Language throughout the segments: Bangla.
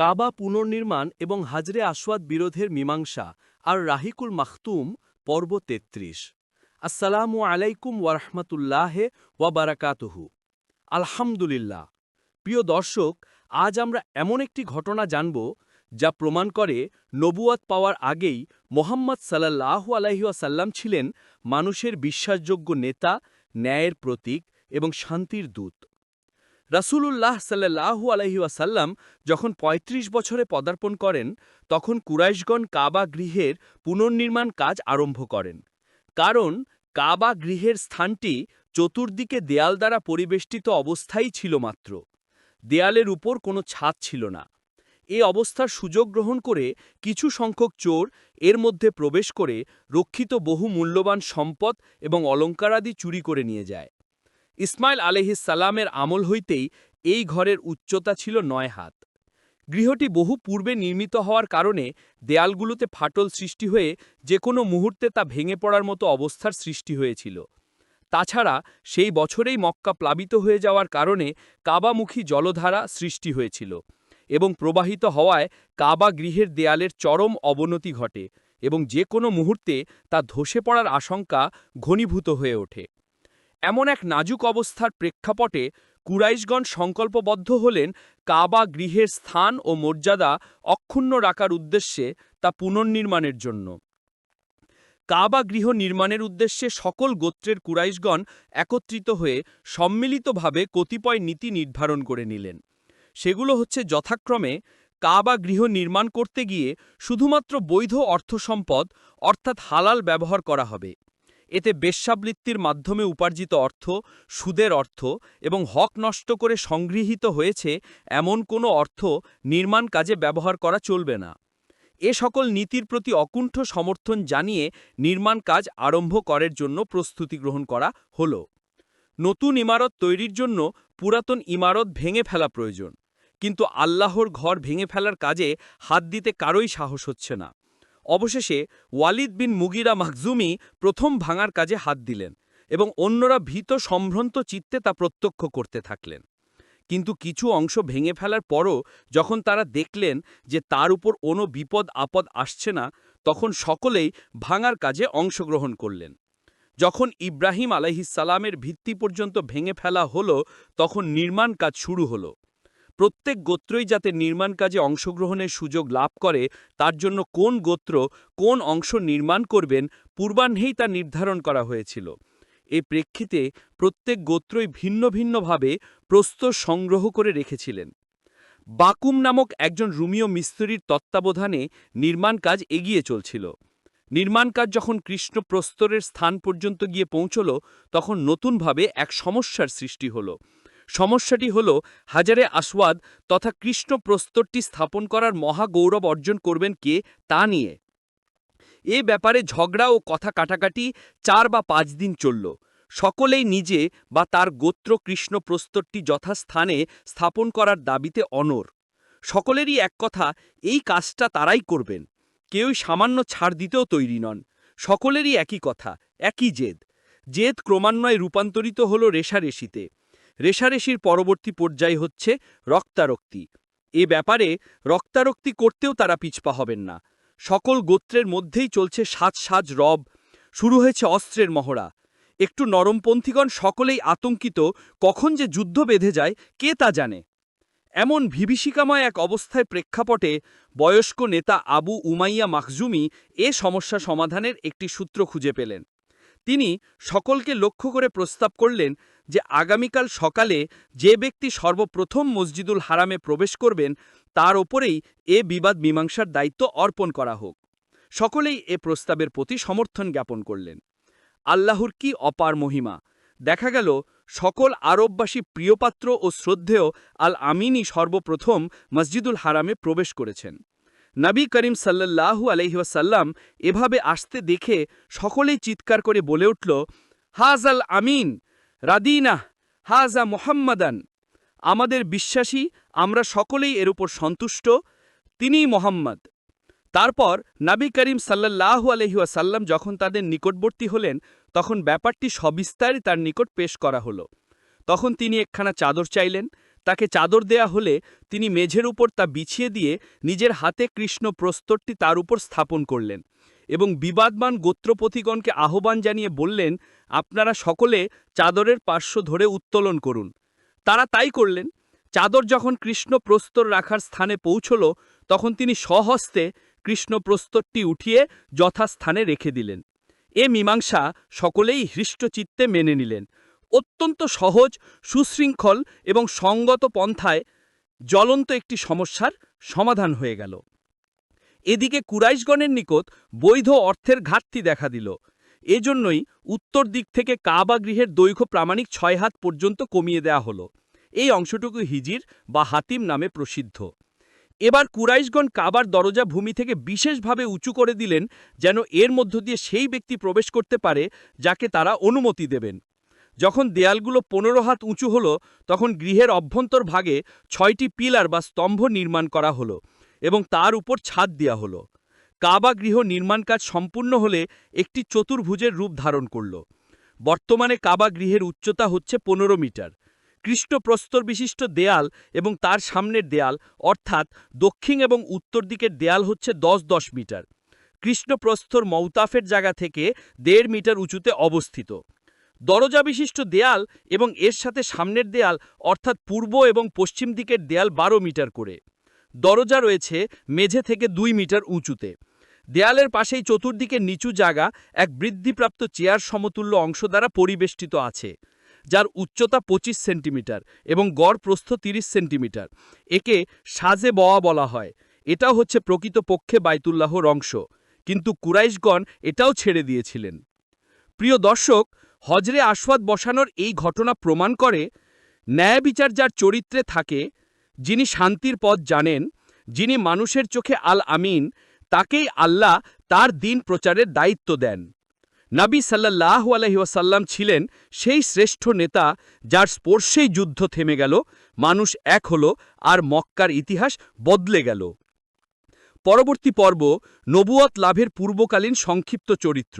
কাবা পুনর্নির্মাণ এবং হাজরে আসওয়াদ বিরোধের মীমাংসা আর রাহিকুল মাখতুম, পর্ব তেত্রিশ। আসসালামু আলাইকুম ওয়ারহমতুল্লাহে ওয়াবারাকাতুহু আলহামদুলিল্লাহ। প্রিয় দর্শক, আজ আমরা এমন একটি ঘটনা জানব যা প্রমাণ করে নবুয়াত পাওয়ার আগেই মোহাম্মদ সাল্লাহু আলাইহাসাল্লাম ছিলেন মানুষের বিশ্বাসযোগ্য নেতা, ন্যায়ের প্রতীক এবং শান্তির দূত। রাসূলুল্লাহ সাল্লাহু আলহিউসাল্লাম যখন ৩৫ বছরে পদার্পণ করেন, তখন কুরাইশগণ কাবা গৃহের পুনর্নির্মাণ কাজ আরম্ভ করেন। কারণ, কাবা গৃহের স্থানটি চতুর্দিকে দেয়াল দ্বারা পরিবেষ্টিত অবস্থাই ছিল মাত্র। দেয়ালের উপর কোনো ছাদ ছিল না। এ অবস্থার সুযোগ গ্রহণ করে কিছু সংখ্যক চোর এর মধ্যে প্রবেশ করে রক্ষিত বহু মূল্যবান সম্পদ এবং অলঙ্কারাদি চুরি করে নিয়ে যায়। ইসমাইল সালামের আমল হইতেই এই ঘরের উচ্চতা ছিল নয় হাত। গৃহটি বহু পূর্বে নির্মিত হওয়ার কারণে দেয়ালগুলোতে ফাটল সৃষ্টি হয়ে যে কোনো মুহূর্তে তা ভেঙে পড়ার মতো অবস্থার সৃষ্টি হয়েছিল। তাছাড়া সেই বছরেই মক্কা প্লাবিত হয়ে যাওয়ার কারণে কাবামুখী জলধারা সৃষ্টি হয়েছিল এবং প্রবাহিত হওয়ায় কাবা গৃহের দেয়ালের চরম অবনতি ঘটে এবং যে কোনো মুহূর্তে তা ধসে পড়ার আশঙ্কা ঘনীভূত হয়ে ওঠে। এমন এক নাজুক অবস্থার প্রেক্ষাপটে কুরাইশগণ সংকল্পবদ্ধ হলেন কাবা গৃহের স্থান ও মর্যাদা অক্ষুণ্ণ রাখার উদ্দেশ্যে তা পুনর্নির্মাণের জন্য। কাবা গৃহ নির্মাণের উদ্দেশ্যে সকল গোত্রের কুরাইশগণ একত্রিত হয়ে সম্মিলিতভাবে কতিপয় নীতি নির্ধারণ করে নিলেন। সেগুলো হচ্ছে যথাক্রমে কাবা গৃহ নির্মাণ করতে গিয়ে শুধুমাত্র বৈধ অর্থসম্পদ অর্থাৎ হালাল ব্যবহার করা হবে। এতে বেশ্যাবৃত্তির মাধ্যমে উপার্জিত অর্থ, সুদের অর্থ এবং হক নষ্ট করে সংগৃহীত হয়েছে এমন কোনো অর্থ নির্মাণ কাজে ব্যবহার করা চলবে না। এ সকল নীতির প্রতি অকুণ্ঠ সমর্থন জানিয়ে নির্মাণ কাজ আরম্ভ করার জন্য প্রস্তুতি গ্রহণ করা হল। নতুন ইমারত তৈরির জন্য পুরাতন ইমারত ভেঙে ফেলা প্রয়োজন, কিন্তু আল্লাহর ঘর ভেঙে ফেলার কাজে হাত দিতে কারোই সাহস হচ্ছে না। অবশেষে ওয়ালিদ বিন মুগিরা মাকজুমি প্রথম ভাঙার কাজে হাত দিলেন এবং অন্যরা ভীত সম্ভ্রান্ত চিত্তে তা প্রত্যক্ষ করতে থাকলেন। কিন্তু কিছু অংশ ভেঙে ফেলার পরও যখন তারা দেখলেন যে তার উপর কোনো বিপদ আপদ আসছে না, তখন সকলেই ভাঙার কাজে অংশগ্রহণ করলেন। যখন ইব্রাহিম আলাইহিসালামের ভিত্তি পর্যন্ত ভেঙে ফেলা হলো, তখন নির্মাণ কাজ শুরু হলো। প্রত্যেক গোত্রই যাতে নির্মাণ কাজে অংশগ্রহণের সুযোগ লাভ করে, তার জন্য কোন গোত্র কোন অংশ নির্মাণ করবেন পূর্বাহ্নেই তা নির্ধারণ করা হয়েছিল। এ প্রেক্ষিতে প্রত্যেক গোত্রই ভিন্ন ভিন্নভাবে প্রস্তর সংগ্রহ করে রেখেছিলেন। বাকুম নামক একজন রুমীয় মিস্ত্রির তত্ত্বাবধানে নির্মাণ কাজ এগিয়ে চলছিল। নির্মাণ কাজ যখন কৃষ্ণ প্রস্তরের স্থান পর্যন্ত গিয়ে পৌঁছল, তখন নতুনভাবে এক সমস্যার সৃষ্টি হলো। সমস্যাটি হল, হাজারে আসওয়াদ তথা কৃষ্ণ প্রস্তরটি স্থাপন করার মহা গৌরব অর্জন করবেন কে তা নিয়ে। এ ব্যাপারে ঝগড়া ও কথা কাটাকাটি চার বা পাঁচ দিন চলল। সকলেই নিজে বা তার গোত্র কৃষ্ণ প্রস্তরটি যথাস্থানে স্থাপন করার দাবিতে অনর সকলেরই এক কথা, এই কাজটা তারাই করবেন। কেউই সামান্য ছাড় দিতেও তৈরি নন। সকলেরই একই কথা, একই জেদ। জেদ ক্রমান্বয়ে রূপান্তরিত হল রেশারেশিতে। রেশারেশির পরবর্তী পর্যায় হচ্ছে রক্তারক্তি। এ ব্যাপারে রক্তারক্তি করতেও তারা পিছপা হবেন না। সকল গোত্রের মধ্যেই চলছে সাজ সাজ রব, শুরু হয়েছে অস্ত্রের মহড়া। একটু নরমপন্থীগণ সকলেই আতঙ্কিত, কখন যে যুদ্ধ বেঁধে যায়, কে তা জানে? এমন বিভীষিকাময় এক অবস্থায় প্রেক্ষাপটে বয়স্ক নেতা আবু উমাইয়া মাখজুমি এ সমস্যা সমাধানের একটি সূত্র খুঁজে পেলেন। তিনি সকলকে লক্ষ্য করে প্রস্তাব করলেন যে আগামীকাল সকালে যে ব্যক্তি সর্বপ্রথম মসজিদুল হারামে প্রবেশ করবেন, তার ওপরেই এ বিবাদ মীমাংসার দায়িত্ব অর্পণ করা হোক। সকলেই এ প্রস্তাবের প্রতি সমর্থন জ্ঞাপন করলেন। আল্লাহর কি অপার মহিমা? দেখা গেল, সকল আরববাসী প্রিয়পাত্র ও শ্রদ্ধেয় আল আমিনই সর্বপ্রথম মসজিদুল হারামে প্রবেশ করেছেন। নবী করিম সাল্লাহু আলহিহাসাল্লাম এভাবে আসতে দেখে সকলেই চিৎকার করে বলে উঠল হাজ আল আমিন! রাদিনা, হাজা মোহাম্মদান। আমাদের বিশ্বাসী, আমরা সকলেই এর উপর সন্তুষ্ট, তিনিই মোহাম্মদ। তারপর নাবি করিম সাল্লাহ আলহিউসাল্লাম যখন তাদের নিকটবর্তী হলেন, তখন ব্যাপারটি সবিস্তারে তার নিকট পেশ করা হল। তখন তিনি একখানা চাদর চাইলেন। তাকে চাদর দেয়া হলে তিনি মেঝের উপর তা বিছিয়ে দিয়ে নিজের হাতে কৃষ্ণ প্রস্তরটি তার উপর স্থাপন করলেন। এবং বিবাদমান গোত্রপথিগণকে আহ্বান জানিয়ে বললেন, আপনারা সকলে চাদরের পার্শ্ব ধরে উত্তোলন করুন। তারা তাই করলেন। চাদর যখন কৃষ্ণ প্রস্তর রাখার স্থানে পৌঁছল, তখন তিনি স্বহস্তে কৃষ্ণ প্রস্তরটি উঠিয়ে যথাস্থানে রেখে দিলেন। এ মীমাংসা সকলেই হৃষ্টচিত্তে মেনে নিলেন। অত্যন্ত সহজ, সুশৃঙ্খল এবং সঙ্গত পন্থায় জ্বলন্ত একটি সমস্যার সমাধান হয়ে গেল। এদিকে কুরাইশগণের নিকট বৈধ অর্থের ঘাটতি দেখা দিল। এজন্যই উত্তর দিক থেকে কাবা গৃহের দৈর্ঘ্য প্রামাণিক ছয় হাত পর্যন্ত কমিয়ে দেয়া হলো। এই অংশটুকু হিজির বা হাতিম নামে প্রসিদ্ধ। এবার কুরাইশগণ কাবার দরজা ভূমি থেকে বিশেষভাবে উঁচু করে দিলেন যেন এর মধ্য দিয়ে সেই ব্যক্তি প্রবেশ করতে পারে যাকে তারা অনুমতি দেবেন। যখন দেয়ালগুলো পনেরো হাত উঁচু হলো, তখন গৃহের অভ্যন্তর ভাগে ছয়টি পিলার বা স্তম্ভ নির্মাণ করা হলো। এবং তার উপর ছাদ দেওয়া হলো। কাবা গৃহ নির্মাণ কাজ সম্পূর্ণ হলে একটি চতুর্ভুজের রূপ ধারণ করল। বর্তমানে কাবা গৃহের উচ্চতা হচ্ছে পনেরো মিটার। কৃষ্ণপ্রস্তর বিশিষ্ট দেয়াল এবং তার সামনের দেয়াল, অর্থাৎ দক্ষিণ এবং উত্তর দিকের দেয়াল হচ্ছে দশ দশ মিটার। কৃষ্ণপ্রস্তর মৌতাফের জায়গা থেকে দেড় মিটার উঁচুতে অবস্থিত। দরজা বিশিষ্ট দেয়াল এবং এর সাথে সামনের দেয়াল, অর্থাৎ পূর্ব এবং পশ্চিম দিকের দেয়াল বারো মিটার করে। দরজা রয়েছে মেঝে থেকে দুই মিটার উঁচুতে। দেয়ালের পাশেই চতুর্দিকে নিচু জায়গা এক বৃদ্ধিপ্রাপ্ত চেয়ার সমতুল্য অংশ দ্বারা পরিবেষ্টিত আছে, যার উচ্চতা ২৫ সেন্টিমিটার এবং গড় প্রস্থ ৩০ সেন্টিমিটার। একে সাজে বওয়া বলা হয়। এটাও হচ্ছে প্রকৃত পক্ষে বাইতুল্লাহর অংশ। কিন্তু কুরাইশগণ এটাও ছেড়ে দিয়েছিলেন। প্রিয় দর্শক, হজরে আশওয়াদ বসানোর এই ঘটনা প্রমাণ করে ন্যায় বিচার যার চরিত্রে থাকে যিনি শান্তির পথ জানেন, যিনি মানুষের চোখে আল আমিন, তাকেই আল্লাহ তার দিন প্রচারের দায়িত্ব দেন। নাবী সাল্লাহ আলহিউসাল্লাম ছিলেন সেই শ্রেষ্ঠ নেতা যার স্পর্শেই যুদ্ধ থেমে গেল, মানুষ এক হল আর মক্কার ইতিহাস বদলে গেল। পরবর্তী পর্ব নবুয়ত লাভের পূর্বকালীন সংক্ষিপ্ত চরিত্র,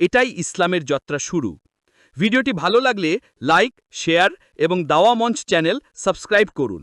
এটাই ইসলামের যাত্রা শুরু। ভিডিওটি ভালো লাগলে লাইক, শেয়ার এবং দাওয়া মঞ্চ চ্যানেল সাবস্ক্রাইব করুন।